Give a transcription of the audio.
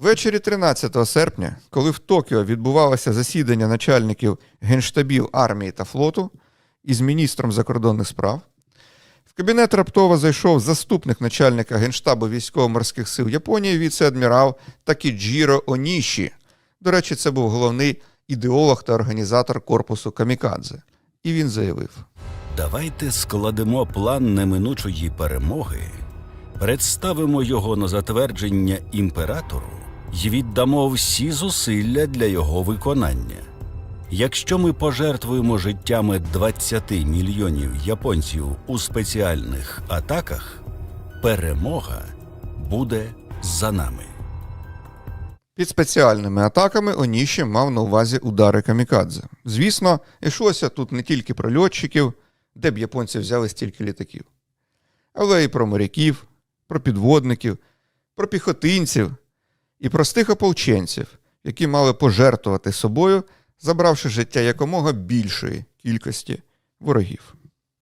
Ввечері 13 серпня, коли в Токіо відбувалося засідання начальників генштабів армії та флоту із міністром закордонних справ, в кабінет раптово зайшов заступник начальника Генштабу військово-морських сил Японії віце-адмірал Такіджіро Оніші. До речі, це був головний ідеолог та організатор корпусу Камікадзе. І він заявив: Давайте складемо план неминучої перемоги, представимо його на затвердження імператору і віддамо всі зусилля для його виконання. Якщо ми пожертвуємо життями 20 мільйонів японців у спеціальних атаках, перемога буде за нами. Під спеціальними атаками Оніші мав на увазі удари камікадзе. Звісно, йшлося тут не тільки про льотчиків, де б японці взяли стільки літаків, але й про моряків, про підводників, про піхотинців і простих ополченців, які мали пожертвувати собою, забравши життя якомога більшої кількості ворогів.